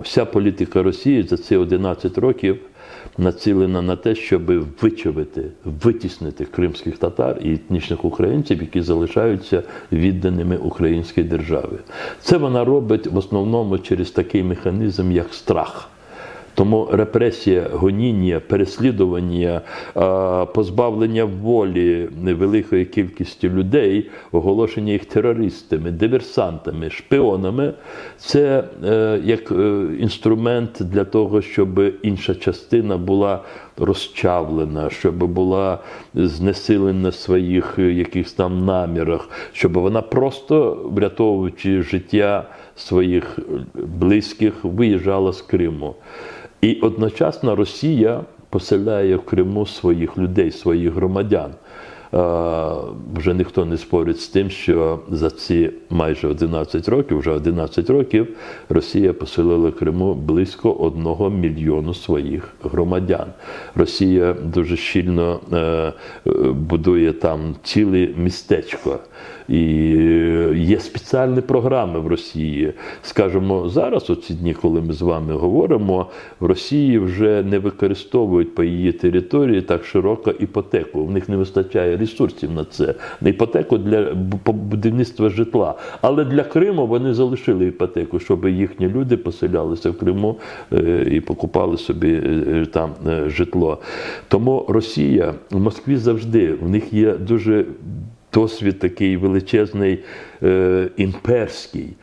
вся політика Росії за ці 11 років націлена на те, щоб вичавити, витіснити кримських татар і етнічних українців, які залишаються відданими українській державі. Це вона робить в основному через такий механізм, як страх. Тому репресія, гоніння, переслідування, позбавлення волі великої кількості людей, оголошення їх терористами, диверсантами, шпіонами це е, як е, інструмент для того, щоб інша частина була розчавлена, щоб була знесилена в своїх якихось там намірах, щоб вона просто врятовуючи життя своїх близьких, виїжджала з Криму. І одночасно Росія поселяє в Криму своїх людей, своїх громадян. Е, Вже ніхто не спорить з тим, що за ці майже 11 років, вже 11 років, Росія поселила Криму близько одного мільйону своїх громадян. Росія дуже щільно е, будує там ціле містечко. І є спеціальні програми в Росії. Скажімо, зараз, у ці дні, коли ми з вами говоримо, в Росії вже не використовують по її території так широко іпотеку. В них не вистачає ресурсів на це. Не іпотеку для будівництва житла. Але для Криму вони залишили іпотеку, щоб їхні люди поселялися в Криму е, і покупали собі е, там е, житло. Тому Росія в Москві завжди в них є дуже досвід такий величезний імперський.